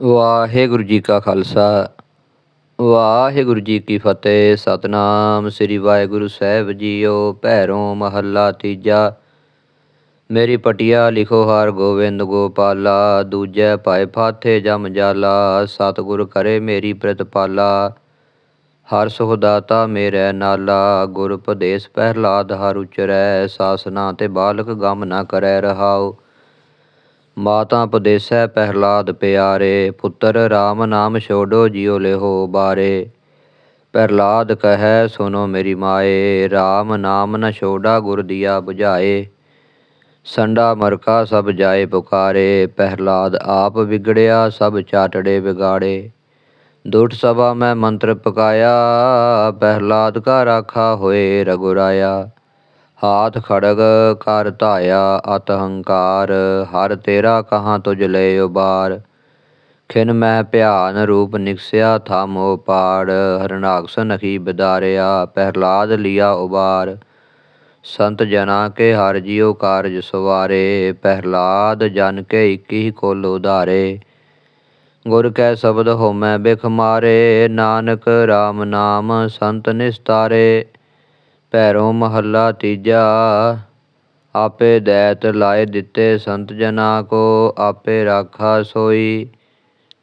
ਵਾਹਿਗੁਰੂ ਜੀ ਕਾ ਖਾਲਸਾ, ਵਾਹਿਗੁਰੂ ਜੀ ਕੀ ਫਤਿਹ। ਸਤਨਾਮ ਸ੍ਰੀ ਵਾਹਿਗੁਰੂ ਸਾਹਿਬ ਜੀਓ, ਭੈਰੋਂ ਮਹੱਲਾ ਤੀਜਾ। ਮੇਰੀ ਪਟਿਆ ਲਿਖੋ ਹਰ ਗੋਬਿੰਦ ਗੋਪਾਲਾ, ਦੂਜੇ ਭਾਇ ਫਾਥੇ ਜਮ ਜਾਲਾ, ਸਤਿਗੁਰ ਕਰੇ ਮੇਰੀ ਪ੍ਰਤਪਾਲਾ ਹਰ ਸੁਖ ਦਾਤਾ ਮੇਰੇ ਨਾਲਾ, ਗੁਰ ਉਪਦੇਸ਼ ਪਹਿਲਾਦ ਹਰ ਉਚਰੈ, ਸਾਸਨਾ ਤੇ ਬਾਲਕ ਗਮ ਨਾ ਕਰੈ ਰਹਾਓ ਮਾਤਾ ਉਪਦੇਸੈ ਪਹਿਲਾਦ ਪਿਆਰੇ, ਪੁੱਤਰ RAM ਨਾਮ ਛੋਡੋ ਜਿਉ ਲਿਹੋ ਬਾਰੇ। ਪਹਿਲਾਦ ਕਹੈ ਸੁਨੋ ਮੇਰੀ ਮਾਏ RAM ਨਾਮ ਨ ਛੋਡਾ ਗੁਰ ਦੀਆ 부ਝਾਏ ਸੰਡਾ ਮਰਕਾ ਸਭ ਜਾਏ ਪੁਕਾਰੇ, ਪ੍ਰਹਿਲਾਦ ਆਪ ਵਿਗੜਿਆ ਸਭ ਚਾਟੜੇ ਵਿਗਾੜੇ। ਦੁਠ ਸਭਾ ਮੈਂ ਮੰਤਰ ਪਕਾਇਆ ਪਹਿਲਾਦ ਕਾ ਰਾਖਾ ਹੋਏ ਰਗੁਰਾਇਆ। ਹਾਥ ਖੜਗ ਕਰ ਧਾਇਆ ਅਤ ਹੰਕਾਰ, ਹਰ ਤੇਰਾ ਕਹਾਂ ਤੁਜ ਲੈ ਉਬਾਰ। ਖਿਨ ਮੈਂ ਭਿਆਨ ਰੂਪ ਨਿਕਸਿਆ, ਥਾਮੋ ਪਾੜ। ਹਰਨਾਕਸ ਨਖੀ ਬਿਦਾਰਿਆ ਪਹਿਲਾਦ ਲਿਆ ਉਬਾਰ। ਸੰਤ ਜਨਾ ਕੇ ਹਰ ਜਿਉ ਕਾਰਜ ਸਵਾਰੇ ਪਹਿਲਾਦ ਜਨ ਕੇ ਇਕੀ ਕੋਲ ਉਧਾਰੇ। ਗੁਰ ਕੈ ਸ਼ਬਦ ਹੋਮੈ ਬਿਖ ਮਾਰੇ, ਨਾਨਕ RAM ਨਾਮ ਸੰਤ ਨਿਸਤਾਰੇ। ਭੈਰੋਂ ਮਹੱਲਾ ਤੀਜਾ, ਆਪੇ ਦੈਤ ਲਾਏ ਦਿੱਤੇ ਸੰਤ ਜਨਾ ਕੋ, ਆਪੇ ਰਾਖਾ ਸੋਈ,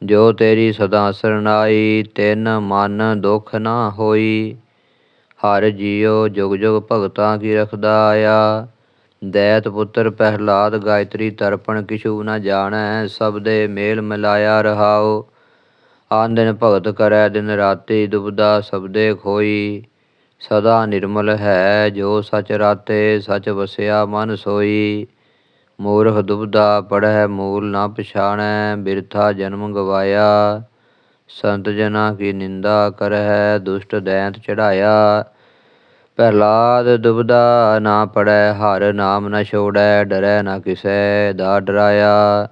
ਜੋ ਤੇਰੀ ਸਦਾ ਸਰਨਾਈ ਤਿਨ ਮਨ ਦੁਖ ਨਾ ਹੋਈ। ਹਰ ਜੀਉ ਜੁਗ ਜੁਗ ਭਗਤਾਂ ਕੀ ਰਖਦਾ ਆਇਆ ਦੈਤ ਪੁੱਤਰ ਪਹਿਲਾਦ ਗਾਇਤਰੀ ਤਰਪਣ ਕਿਛੂ ਨ ਜਾਣੈ, ਸਭ ਦੇ ਮੇਲ ਮਿਲਾਇਆ ਰਹਾਓ ਆਨ ਦਿਨ ਭਗਤ ਕਰੈ, ਦਿਨ ਰਾਤੀ ਦੁਬਦਾ ਸਬਦੇ ਖੋਈ। ਸਦਾ ਨਿਰਮਲ ਹੈ, ਜੋ ਸਚ ਰਾਤੇ ਸਚ ਵਸਿਆ ਮਨ ਸੋਈ। ਮੂਰਖ ਦੁਬਦਾ ਪੜਹਿ, ਮੂਲ ਨਾ ਪਛਾਣੈ, ਬਿਰਥਾ ਜਨਮ ਗਵਾਇਆ। ਸੰਤ ਜਨਾ ਕੀ ਨਿੰਦਾ ਕਰਹਿ, ਦੁਸ਼ਟ ਦੈਂਤ ਚੜਾਇਆ ਪਹਿਲਾਦ ਦੁਬਦਾ ਨਾ ਪੜੈ ਹਰ ਨਾਮ ਨਾ ਛੋੜੈ, ਡਰੈ ਨਾ ਕਿਸੈ, ਦਾ ਡਰਾਇਆ।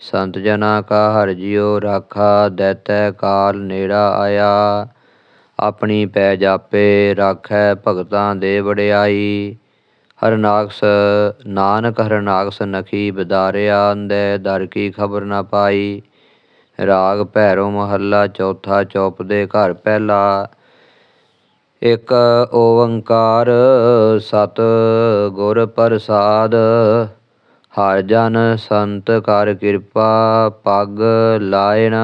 ਸੰਤ ਜਨਾ ਕਾ ਹਰ ਜਿਉ ਰਾਖਾ, ਦੈਤੈ ਕਾਲ ਨੇੜਾ ਆਇਆ। ਆਪਣੀ ਪੈ ਜਾਪੇ ਰਾਖੈ ਭਗਤਾਂ ਦੇ ਵਡਿਆਈ। ਹਰਨਾਕਸ ਨਾਨਕ ਹਰਨਾਕਸ ਨਖੀ ਬਦਾਰਿਆ ਅੰਦੇ ਦਰ ਕੀ ਖਬਰ ਨਾ ਪਾਈ। ਰਾਗ ਭੈਰੋ ਮਹੱਲਾ ਚੌਥਾ ਚੌਪ ਦੇ ਘਰ ਪਹਿਲਾ। ਇੱਕ ਓੰਕਾਰ ਸਤ ਗੁਰ ਪ੍ਰਸਾਦ, ਹਰ ਜਨ ਸੰਤ ਕਰ ਕਿਰਪਾ, ਪਗ ਲਾਇਨ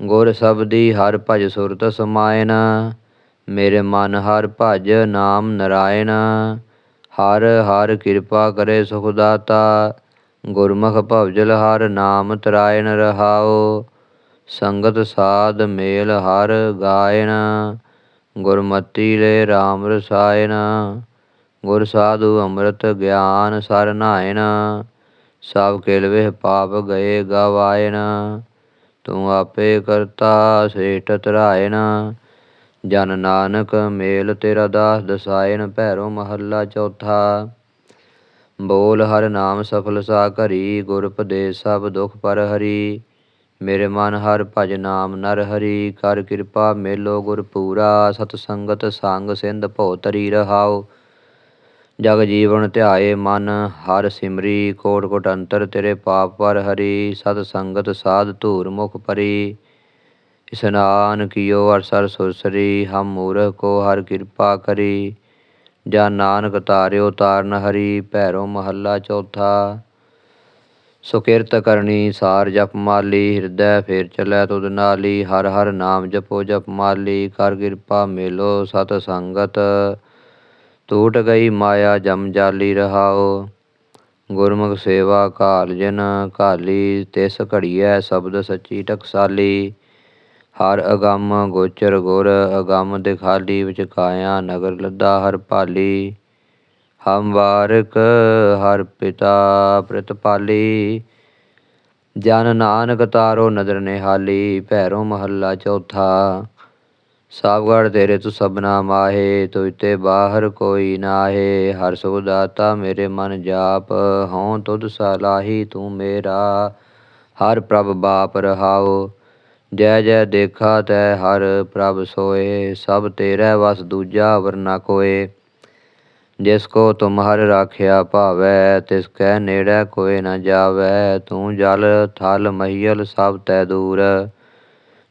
ਗੁਰ ਸਬਦੀ ਹਰ ਭਜ ਸੁਰਤ ਸਮਾਇਨ, ਮੇਰੇ ਮਨ ਹਰ ਭਜ ਨਾਮ ਨਰਾਇਣ। ਹਰ ਹਰ ਕਿਰਪਾ ਕਰੇ ਸੁਖ ਦਾਤਾ, ਗੁਰਮੁਖ ਭਵਜਲ ਹਰ ਨਾਮ ਤਰਾਇਣ ਰਹਾਓ ਸੰਗਤ ਸਾਧ ਮੇਲ ਹਰ ਗਾਇਨ ਗੁਰਮਤੀ ਲੈ RAM ਰਸਾਇਨ ਗੁਰ ਸਾਧੂ ਅੰਮ੍ਰਿਤ ਗਿਆਨ ਸਰਨਾਇਨ ਸਭ ਕਿਲਵੇ ਪਾਪ ਗਏ ਗਵਾਇਨ ਤੂੰ ਆਪੇ ਕਰਤਾ ਸ੍ਰੇਸ਼ਟ ਤਰਾਇਨ ਜਨ ਨਾਨਕ ਮੇਲ ਤੇਰਾ ਦਾਸ ਦਸਾਇਣ, ਭੈਰੋ ਮਹੱਲਾ ਚੌਥਾ। ਬੋਲ ਹਰ ਨਾਮ ਸਫਲ ਸਾ ਘਰੀ, ਗੁਰ ਉਪਦੇਸ਼ ਸਭ ਦੁਖ ਪਰ ਹਰੀ। ਮੇਰੇ ਮਨ ਹਰ ਭਜ ਨਾਮ ਨਰ ਹਰੀ, ਕਰ ਕਿਰਪਾ ਮੇਲੋ ਗੁਰ ਪੂਰਾ। ਸਤ ਸੰਗਤ, ਸੰਗ ਸਿੰਧ ਭਉ ਤਰੀ ਰਹਾਓ ਜਗ ਜੀਵਨ ਧਿਆਏ ਮਨ, ਹਰ ਸਿਮਰੀ ਕੋਟ ਕੋਟ ਅੰਤਰ ਤੇਰੇ ਪਾਪ ਪਰ ਹਰੀ, ਸਤ ਸੰਗਤ ਸਾਧ ਧੂਰ ਮੁਖ ਪਰੀ। ਇਸਨਾਨ ਕੀਓ ਹਰ ਸਰ ਸੁਸਰੀ, ਹਮ ਮੂਰਖ ਕੋ ਹਰ ਕਿਰਪਾ ਕਰੀ। ਜਾਂ ਨਾਨਕ ਤਾਰਿਓ ਤਾਰਨ ਹਰੀ, ਭੈਰੋ ਮਹੱਲਾ ਚੌਥਾ। ਸੁਕਿਰਤ ਕਰਨੀ ਸਾਰ ਜਪ ਮਾਲੀ, ਹਿਰਦੈ ਫੇਰ ਚਲੈ ਤੁਧ ਨਾਲੀ। ਹਰ ਹਰ ਨਾਮ ਜਪੋ ਜਪ ਮਾਲੀ, ਕਰ ਕਿਰਪਾ ਮੇਲੋ ਸਤ ਸੰਗਤ। ਟੂਟ ਗਈ ਮਾਇਆ ਜਮ ਜਾਲੀ ਰਹਾਓ ਗੁਰਮੁਖ ਸੇਵਾ ਕਾਲ ਕਾਲੀ ਤਿਸ ਘੜੀਐ ਸ਼ਬਦ ਸੱਚੀ ਟਕਸਾਲੀ। ਹਰ ਅਗੰਮ ਗੋਚਰ ਗੁਰ, ਅਗੰਮ ਦਿਖਾਲੀ, ਵਿਚ ਕਾਇਆ ਨਗਰ ਲੱਦਾ ਹਰ ਭਾਲੀ। ਹਮ ਵਾਰਕ ਹਰ ਪਿਤਾ ਪ੍ਰਤਪਾਲੀ ਜਨ ਨਾਨਕ ਤਾਰੋ ਨਦਰ ਨਿਹਾਲੀ, ਭੈਰੋ ਮਹੱਲਾ ਚੌਥਾ। ਸਾਵਗੜ ਤੇਰੇ ਤੂੰ ਸਭਨਾ ਮਾਹੇ ਤੁਝ ਤੇ ਬਾਹਰ ਕੋਈ ਨਾਹੇ। ਹਰ ਸੁਖ ਦਾਤਾ ਮੇਰੇ ਮਨ ਜਾਪ, ਹਉ ਤੁਧ ਸਲਾਹੀ ਤੂੰ ਮੇਰਾ। ਹਰ ਪ੍ਰਭ ਬਾਪ ਰਹਾਓ ਜੈ ਜੈ ਦੇਖਾ ਤੈ ਹਰ ਪ੍ਰਭ ਸੋਏ। ਸਭ ਤੇਰੇ ਵਸ ਦੂਜਾ ਵਰਨਾ ਕੋਏ। ਜਿਸ ਕੋ ਤੁਮ ਹਰ ਰਾਖਿਆ ਭਾਵੈ, ਤਿਸ ਕੈ ਨੇੜੇ ਕੋਇ ਨ ਜਾਵੈ। ਤੂੰ ਜਲ, ਥਲ, ਮਹੀਲ ਸਭ ਤੈ ਦੂਰ।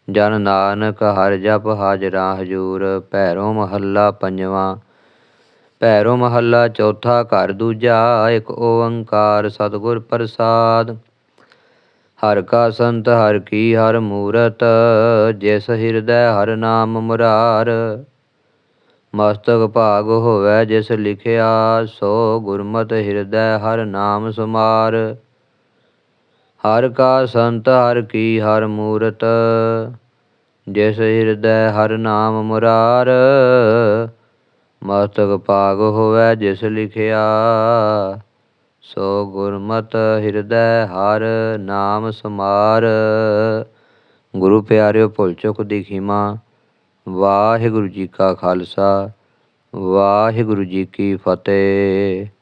ਜਨ ਨਾਨਕ ਹਰ ਜਪ ਹਾਜਰਾ ਹਜੂਰ, ਭੈਰੋ ਮਹੱਲਾ ਪੰਜਵਾਂ। ਭੈਰੋ ਮਹੱਲਾ ਚੌਥਾ ਘਰ ਦੂਜਾ, ਇੱਕ ਓੰਕਾਰ ਸਤਿਗੁਰ ਪ੍ਰਸਾਦ। ਹਰ ਕਾ ਸੰਤ, ਹਰ ਕੀ ਹਰ ਮੂਰਤ, ਜਿਸ ਹਿਰਦੈ ਹਰ ਨਾਮ ਮੁਰਾਰ। ਮਸਤਕ ਭਾਗ ਹੋਵੇ ਜਿਸ ਲਿਖਿਆ, ਸੋ ਗੁਰਮਤਿ ਹਿਰਦੈ ਹਰ ਨਾਮ ਸੁਮਾਰ। ਹਰ ਕਾ ਸੰਤ ਹਰ ਕੀ ਹਰ ਮੂਰਤ, ਜਿਸ ਹਿਰਦੈ ਹਰ ਨਾਮ ਮੁਰਾਰ, ਮਸਤਕ ਭਾਗ ਹੋਵੇ ਜਿਸ ਲਿਖਿਆ, ਸੋ ਗੁਰਮਤ ਹਿਰਦੈ ਹਰ ਨਾਮ ਸਮਾਰ। ਗੁਰੂ ਪਿਆਰਿਓ, ਭੁੱਲ ਚੁੱਕ ਦੀ ਖਿਮਾ, ਵਾਹਿਗੁਰੂ ਜੀ ਕਾ ਖਾਲਸਾ, ਵਾਹਿਗੁਰੂ ਜੀ ਕੀ ਫਤਿਹ।